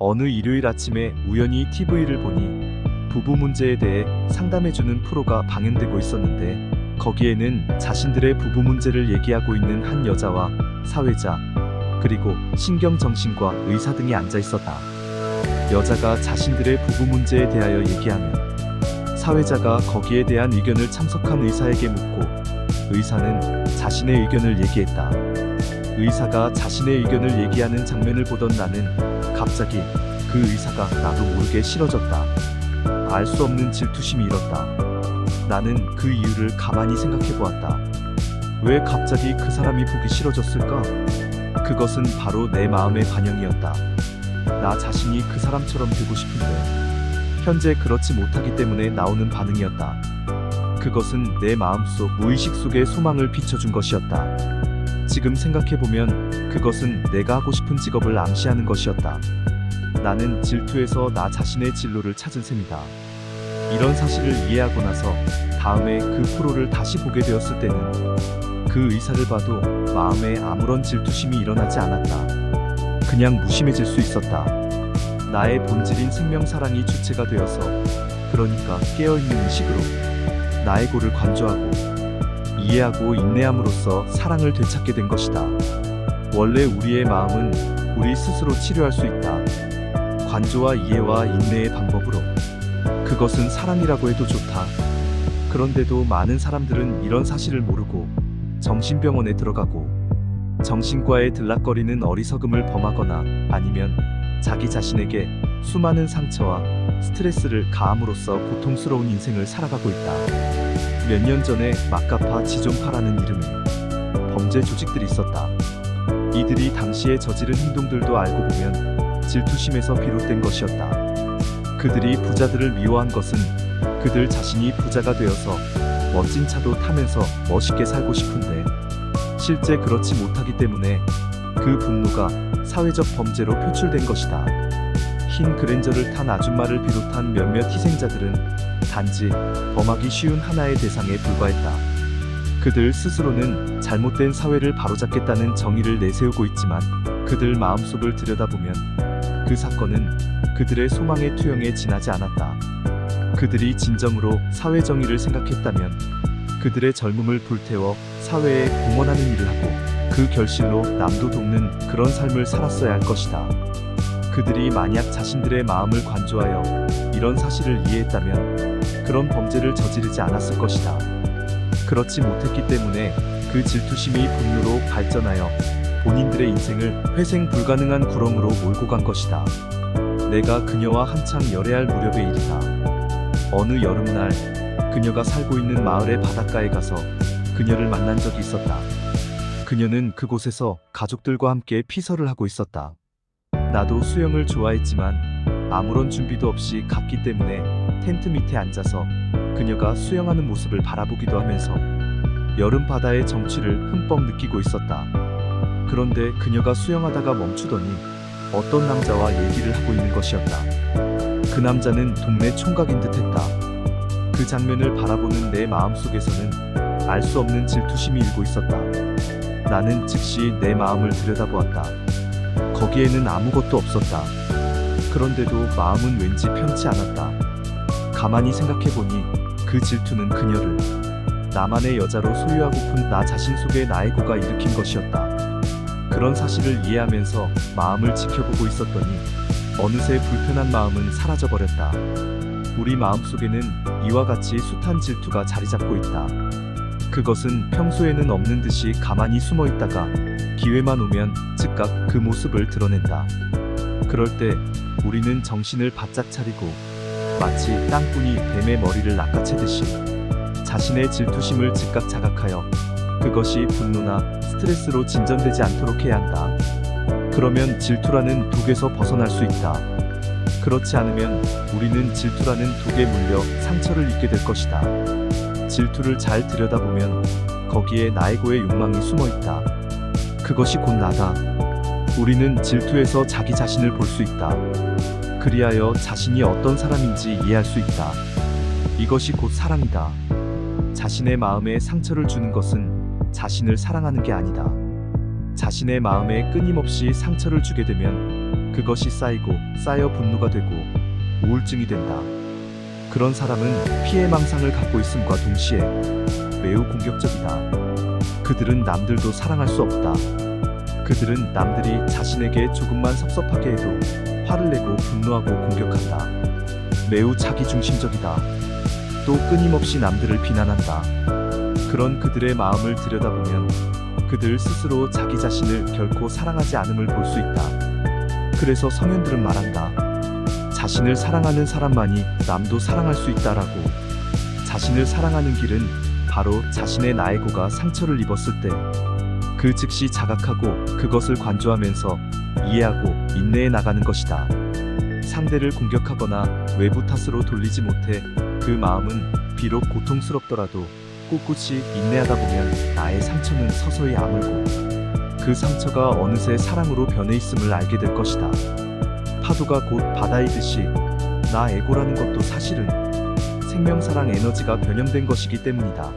어느 일요일 아침에 우연히 TV를 보니 부부 문제에 대해 상담해주는 프로가 방영되고 있었는데 거기에는 자신들의 부부 문제를 얘기하고 있는 한 여자와 사회자 그리고 신경정신과 의사 등이 앉아 있었다. 여자가 자신들의 부부 문제에 대하여 얘기하면 사회자가 거기에 대한 의견을 참석한 의사에게 묻고 의사는 자신의 의견을 얘기했다. 의사가 자신의 의견을 얘기하는 장면을 보던 나는 갑자기 그 의사가 나도 모르게 싫어졌다. 알 수 없는 질투심이 일었다. 나는 그 이유를 가만히 생각해 보았다. 왜 갑자기 그 사람이 보기 싫어졌을까? 그것은 바로 내 마음의 반영이었다. 나 자신이 그 사람처럼 되고 싶은데 현재 그렇지 못하기 때문에 나오는 반응이었다. 그것은 내 마음속 무의식 속의 소망을 비춰준 것이었다. 지금 생각해보면 그것은 내가 하고 싶은 직업을 암시하는 것이었다. 나는 질투에서 나 자신의 진로를 찾은 셈이다. 이런 사실을 이해하고 나서 다음에 그 프로를 다시 보게 되었을 때는 그 의사를 봐도 마음에 아무런 질투심이 일어나지 않았다. 그냥 무심해질 수 있었다. 나의 본질인 생명사랑이 주체가 되어서 그러니까 깨어있는 의식으로 나의 고를 관조하고 이해하고 인내함으로써 사랑을 되찾게 된 것이다. 원래 우리의 마음은 우리 스스로 치료할 수 있다. 관조와 이해와 인내의 방법으로. 그것은 사랑이라고 해도 좋다. 그런데도 많은 사람들은 이런 사실을 모르고 정신병원에 들어가고 정신과에 들락거리는 어리석음을 범하거나 아니면 자기 자신에게 수많은 상처와 스트레스를 가함으로써 고통스러운 인생을 살아가고 있다. 몇 년 전에 마카파 지존파라는 이름의 범죄 조직들이 있었다. 이들이 당시에 저지른 행동들도 알고 보면 질투심에서 비롯된 것이었다. 그들이 부자들을 미워한 것은 그들 자신이 부자가 되어서 멋진 차도 타면서 멋있게 살고 싶은데 실제 그렇지 못하기 때문에 그 분노가 사회적 범죄로 표출된 것이다. 흰 그랜저를 탄 아줌마를 비롯한 몇몇 희생자들은 단지 범하기 쉬운 하나의 대상에 불과했다. 그들 스스로는 잘못된 사회를 바로잡겠다는 정의를 내세우고 있지만 그들 마음속을 들여다보면 그 사건은 그들의 소망의 투영에 지나지 않았다. 그들이 진정으로 사회 정의를 생각했다면 그들의 젊음을 불태워 사회에 공헌하는 일을 하고 그 결실로 남도 돕는 그런 삶을 살았어야 할 것이다. 그들이 만약 자신들의 마음을 관조하여 이런 사실을 이해했다면 그런 범죄를 저지르지 않았을 것이다. 그렇지 못했기 때문에 그 질투심이 분노로 발전하여 본인들의 인생을 회생 불가능한 구렁으로 몰고 간 것이다. 내가 그녀와 한창 열애할 무렵의 일이다. 어느 여름날 그녀가 살고 있는 마을의 바닷가에 가서 그녀를 만난 적이 있었다. 그녀는 그곳에서 가족들과 함께 피서를 하고 있었다. 나도 수영을 좋아했지만 아무런 준비도 없이 갔기 때문에 텐트 밑에 앉아서 그녀가 수영하는 모습을 바라보기도 하면서 여름 바다의 정취를 흠뻑 느끼고 있었다. 그런데 그녀가 수영하다가 멈추더니 어떤 남자와 얘기를 하고 있는 것이었다. 그 남자는 동네 총각인 듯 했다. 그 장면을 바라보는 내 마음속에서는 알 수 없는 질투심이 일고 있었다. 나는 즉시 내 마음을 들여다보았다. 거기에는 아무것도 없었다. 그런데도 마음은 왠지 편치 않았다. 가만히 생각해보니 그 질투는 그녀를 나만의 여자로 소유하고픈 나 자신 속의 나의 고가 일으킨 것이었다. 그런 사실을 이해하면서 마음을 지켜보고 있었더니 어느새 불편한 마음은 사라져버렸다. 우리 마음속에는 이와 같이 숱한 질투가 자리 잡고 있다. 그것은 평소에는 없는 듯이 가만히 숨어 있다가 기회만 오면 즉각 그 모습을 드러낸다. 그럴 때 우리는 정신을 바짝 차리고 마치 땅꾼이 뱀의 머리를 낚아채듯이 자신의 질투심을 즉각 자각하여 그것이 분노나 스트레스로 진전되지 않도록 해야 한다. 그러면 질투라는 독에서 벗어날 수 있다. 그렇지 않으면 우리는 질투라는 독에 물려 상처를 입게 될 것이다. 질투를 잘 들여다보면 거기에 나의 고의 욕망이 숨어 있다. 그것이 곧 나다. 우리는 질투에서 자기 자신을 볼 수 있다. 그리하여 자신이 어떤 사람인지 이해할 수 있다. 이것이 곧 사랑이다. 자신의 마음에 상처를 주는 것은 자신을 사랑하는 게 아니다. 자신의 마음에 끊임없이 상처를 주게 되면 그것이 쌓이고 쌓여 분노가 되고 우울증이 된다. 그런 사람은 피해 망상을 갖고 있음과 동시에 매우 공격적이다. 그들은 남들도 사랑할 수 없다. 그들은 남들이 자신에게 조금만 섭섭하게 해도 화를 내고 분노하고 공격한다. 매우 자기중심적이다. 또 끊임없이 남들을 비난한다. 그런 그들의 마음을 들여다보면 그들 스스로 자기 자신을 결코 사랑하지 않음을 볼 수 있다. 그래서 성현들은 말한다. 자신을 사랑하는 사람만이 남도 사랑할 수 있다라고. 자신을 사랑하는 길은 바로 자신의 나에고가 상처를 입었을 때 그 즉시 자각하고 그것을 관조하면서 이해하고 인내해 나가는 것이다. 상대를 공격하거나 외부 탓으로 돌리지 못해 그 마음은 비록 고통스럽더라도 꿋꿋이 인내하다 보면 나의 상처는 서서히 아물고 그 상처가 어느새 사랑으로 변해 있음을 알게 될 것이다. 파도가 곧 바다이듯이 나 에고라는 것도 사실은 생명사랑 에너지가 변형된 것이기 때문이다.